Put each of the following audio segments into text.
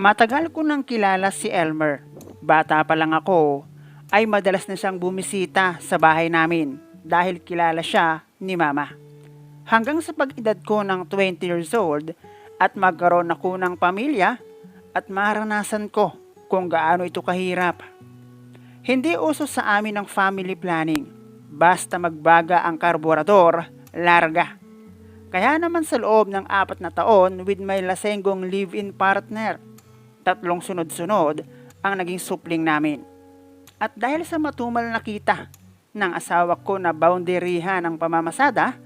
Matagal ko nang kilala si Elmer. Bata pa lang ako, ay madalas na siyang bumisita sa bahay namin dahil kilala siya ni Mama. Hanggang sa pag-edad ko ng 20 years old at magkaroon ako ng pamilya at maranasan ko kung gaano ito kahirap. Hindi uso sa amin ang family planning. Basta magbaga ang karburador, larga. Kaya naman sa loob ng apat na taon with my lasenggong live-in partner, tatlong sunod-sunod ang naging supling namin. At dahil sa matumal na kita ng asawa ko na boundaryhan ng pamamasada,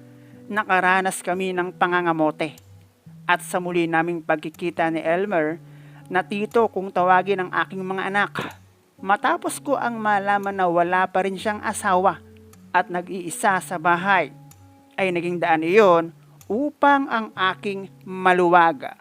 nakaranas kami ng pangangamote. At sa muli naming pagkikita ni Elmer, na tito kung tawagin ang aking mga anak. Matapos ko ang malaman na wala pa rin siyang asawa at nag-iisa sa bahay, ay naging daan iyon upang ang aking maluwaga.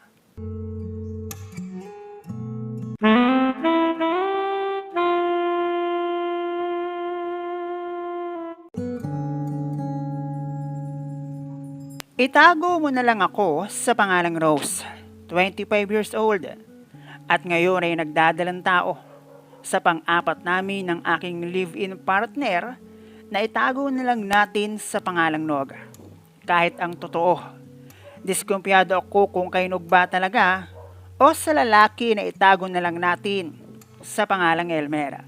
Itago mo na lang ako sa pangalang Rose, 25 years old, at ngayon ay nagdadalang tao sa pang-apat namin ng aking live-in partner na itago na lang natin sa pangalang Nog. Kahit ang totoo, diskumpiyado ako kung kay Nog ba talaga o sa lalaki na itago na lang natin sa pangalang Elmera.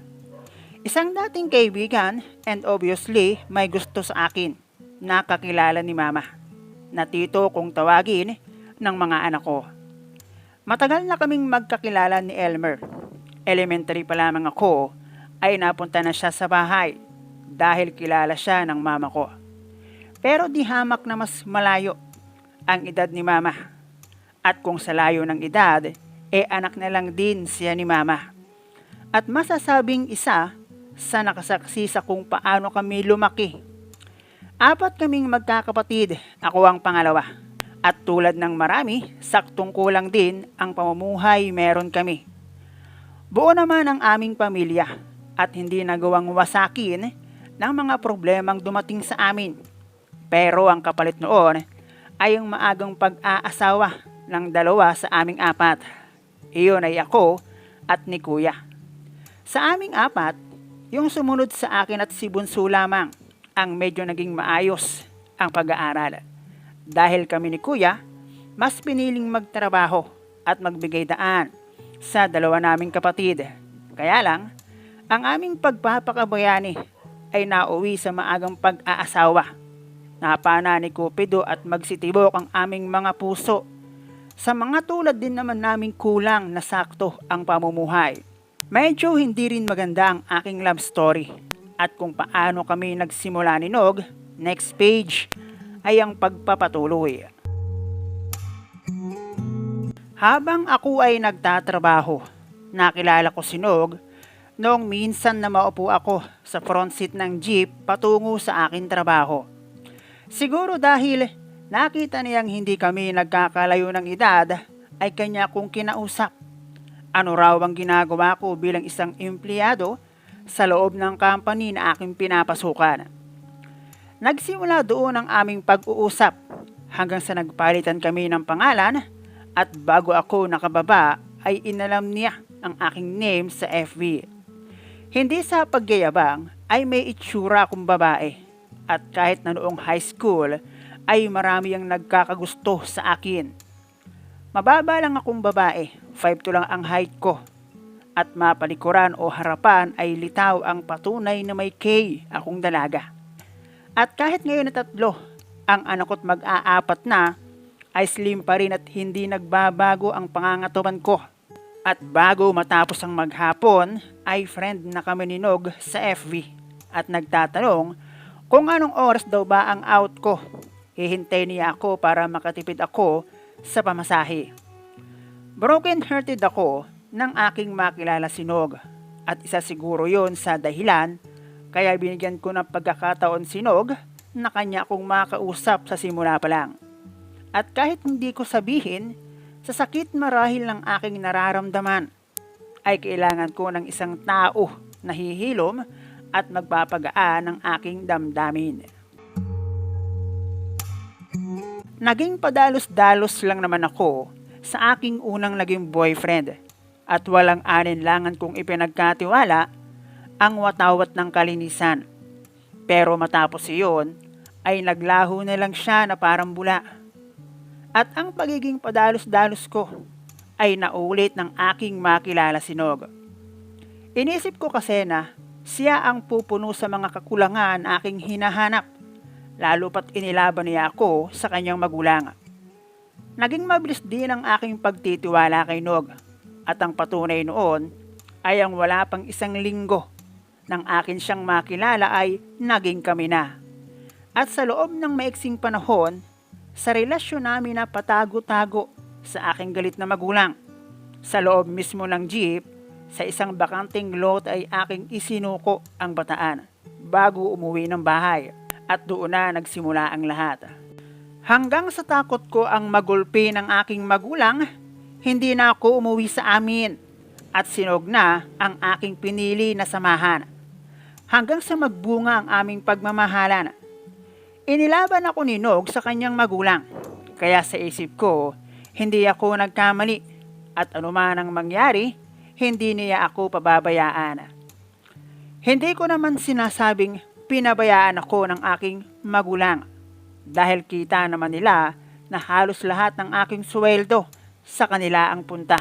Isang dating kaibigan and obviously may gusto sa akin, nakakilala ni Mama na tito kung tawagin ng mga anak ko. Matagal na kaming magkakilala ni Elmer. Elementary pa lamang ako ay napunta na siya sa bahay dahil kilala siya ng mama ko. Pero di hamak na mas malayo ang edad ni mama. At kung sa layo ng edad, e anak na lang din siya ni mama. At masasabing isa sa nakasaksi sa kung paano kami lumaki Apat kaming magkakapatid, ako ang pangalawa. At tulad ng marami, saktong kulang din ang pamumuhay meron kami. Buo naman ang aming pamilya at hindi nagawang wasakin ng mga problemang dumating sa amin. Pero ang kapalit noon ay ang maagang pag-aasawa ng dalawa sa aming apat. Iyon ay ako at ni Kuya. Sa aming apat, yung sumunod sa akin at si Bunso lamang ang medyo naging maayos ang pag-aaral. Dahil kami ni Kuya, mas piniling magtrabaho at magbigay daan sa dalawa naming kapatid. Kaya lang, ang aming pagpapakabayani ay nauwi sa maagang pag-aasawa. Napana ni Cupido at magsitibok ang aming mga puso. Sa mga tulad din naman naming kulang na sakto ang pamumuhay. Medyo hindi rin maganda ang aking love story at kung paano kami nagsimula ni Nog, next page ay ang pagpapatuloy. Habang ako ay nagtatrabaho, nakilala ko si Nog noong minsan na maupo ako sa front seat ng jeep patungo sa akin trabaho. Siguro dahil nakita niyang hindi kami nagkakalayo ng edad ay kanya kong kinausap. Ano raw ang ginagawa ko bilang isang empleyado sa loob ng company na aking pinapasukan. Nagsimula doon ang aming pag-uusap hanggang sa nagpalitan kami ng pangalan at bago ako nakababa ay inalam niya ang aking name sa FB. Hindi sa pagyayabang ay may itsura akong babae at kahit na noong high school ay marami ang nagkakagusto sa akin. Mababa lang akong babae, 5'2 lang ang height ko at mapalikuran o harapan ay litaw ang patunay na may K akong dalaga. At kahit ngayon na tatlo, ang anak ko't mag-aapat na, ay slim pa rin at hindi nagbabago ang pangangatuban ko. At bago matapos ang maghapon, ay friend na kami ni Nog sa FV at nagtatanong kung anong oras daw ba ang out ko. Hihintay niya ako para makatipid ako sa pamasahe. Broken hearted ako ng aking makilala si Nog at isa siguro yon sa dahilan kaya binigyan ko ng pagkakataon si Nog na kanya akong makausap sa simula pa lang. At kahit hindi ko sabihin, sa sakit marahil ng aking nararamdaman, ay kailangan ko ng isang tao na hihilom at magpapagaan ng aking damdamin. Naging padalos-dalos lang naman ako sa aking unang naging boyfriend at walang aninlangan kung ipinagkatiwala ang watawat ng kalinisan. Pero matapos iyon, ay naglaho na lang siya na parang bula. At ang pagiging padalos-dalos ko ay naulit ng aking makilala si Nog. Inisip ko kasi na siya ang pupuno sa mga kakulangan aking hinahanap, lalo pat inilaban niya ako sa kanyang magulang. Naging mabilis din ang aking pagtitiwala kay Nog at ang patunay noon ay ang wala pang isang linggo nang akin siyang makilala ay naging kami na. At sa loob ng maiksing panahon, sa relasyon namin na patago-tago sa aking galit na magulang. Sa loob mismo ng jeep, sa isang bakanting lot ay aking isinuko ang bataan bago umuwi ng bahay at doon na nagsimula ang lahat. Hanggang sa takot ko ang magulpi ng aking magulang, hindi na ako umuwi sa amin at sinog na ang aking pinili na samahan. Hanggang sa magbunga ang aming pagmamahalan. Inilaban ako ni Nog sa kanyang magulang. Kaya sa isip ko, hindi ako nagkamali at anuman ang mangyari, hindi niya ako pababayaan. Hindi ko naman sinasabing pinabayaan ako ng aking magulang dahil kita naman nila na halos lahat ng aking sweldo sa kanila ang punta.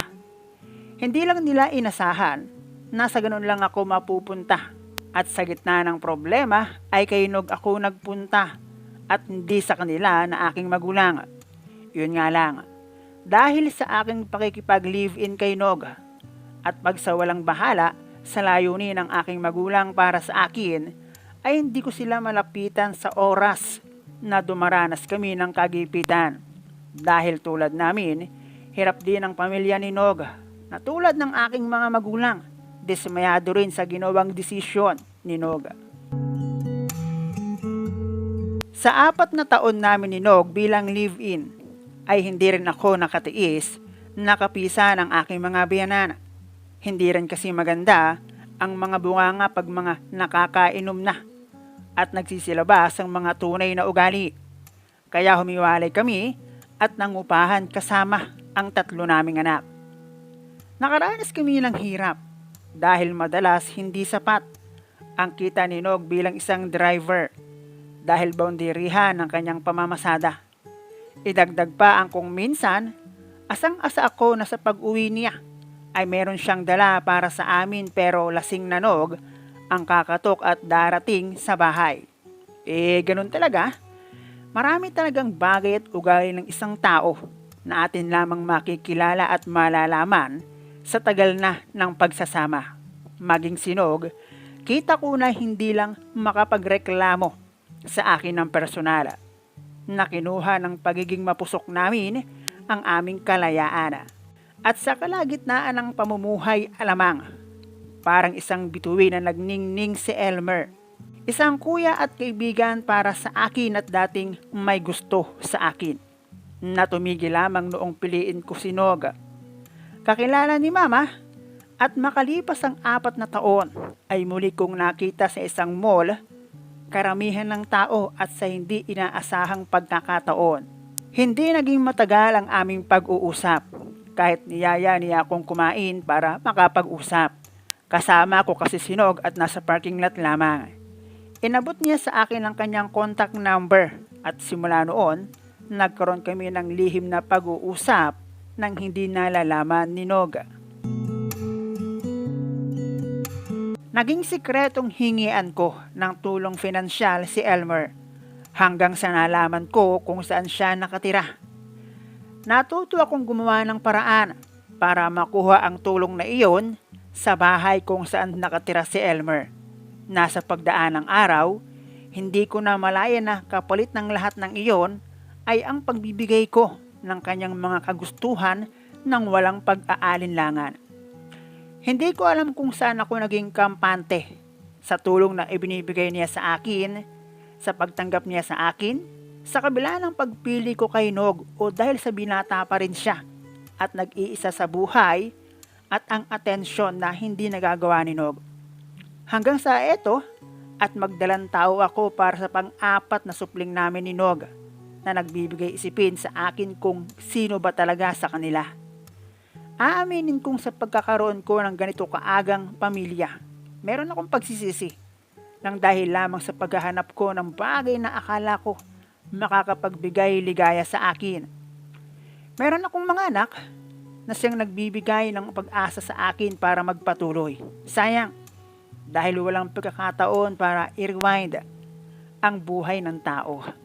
Hindi lang nila inasahan na sa ganun lang ako mapupunta at sa gitna ng problema ay kay Nog ako nagpunta at hindi sa kanila na aking magulang. Yun nga lang, dahil sa aking pakikipag-live-in kay Nog at pagsawalang bahala sa layunin ng aking magulang para sa akin, ay hindi ko sila malapitan sa oras na dumaranas kami ng kagipitan. Dahil tulad namin, hirap din ang pamilya ni Nog na tulad ng aking mga magulang, dismayado rin sa ginawang desisyon ni Nog. Sa apat na taon namin ni Nog bilang live-in, ay hindi rin ako nakatiis nakapisa ng aking mga biyanan. Hindi rin kasi maganda ang mga bunganga pag mga nakakainom na at nagsisilabas ang mga tunay na ugali. Kaya humiwalay kami at nangupahan kasama ang tatlo naming anak. Nakaranas kami ng hirap dahil madalas hindi sapat ang kita ni Nog bilang isang driver dahil boundarihan ng kanyang pamamasada. Idagdag pa ang kung minsan, asang-asa ako na sa pag-uwi niya ay meron siyang dala para sa amin pero lasing na Nog ang kakatok at darating sa bahay. Eh, ganun talaga. Marami talagang bagay at ugali ng isang tao na atin lamang makikilala at malalaman sa tagal na ng pagsasama. Maging sinog, kita ko na hindi lang makapagreklamo sa akin ng personal na kinuha ng pagiging mapusok namin ang aming kalayaan. At sa kalagitnaan ng pamumuhay alamang, parang isang bituin na nagningning si Elmer. Isang kuya at kaibigan para sa akin at dating may gusto sa akin. Na tumigil lamang noong piliin ko si Noga kakilala ni Mama at makalipas ang apat na taon ay muli kong nakita sa isang mall karamihan ng tao at sa hindi inaasahang pagkakataon. Hindi naging matagal ang aming pag-uusap kahit niyaya niya akong kumain para makapag-usap. Kasama ko kasi sinog at nasa parking lot lamang. Inabot niya sa akin ang kanyang contact number at simula noon, nagkaroon kami ng lihim na pag-uusap nang hindi nalalaman ni Noga. Naging sikretong hingian ko ng tulong finansyal si Elmer hanggang sa nalaman ko kung saan siya nakatira. Natuto akong gumawa ng paraan para makuha ang tulong na iyon sa bahay kung saan nakatira si Elmer. Nasa pagdaan ng araw, hindi ko na malaya na kapalit ng lahat ng iyon ay ang pagbibigay ko ng kanyang mga kagustuhan ng walang pag-aalinlangan. Hindi ko alam kung saan ako naging kampante sa tulong na ibinibigay niya sa akin, sa pagtanggap niya sa akin, sa kabila ng pagpili ko kay Nog o dahil sa binata pa rin siya at nag-iisa sa buhay at ang atensyon na hindi nagagawa ni Nog. Hanggang sa eto, at magdalang tao ako para sa pang-apat na supling namin ni Nog na nagbibigay isipin sa akin kung sino ba talaga sa kanila. Aaminin kong sa pagkakaroon ko ng ganito kaagang pamilya, meron akong pagsisisi nang dahil lamang sa paghahanap ko ng bagay na akala ko makakapagbigay ligaya sa akin. Meron akong mga anak na siyang nagbibigay ng pag-asa sa akin para magpatuloy. Sayang, dahil walang pagkakataon para i-rewind ang buhay ng tao.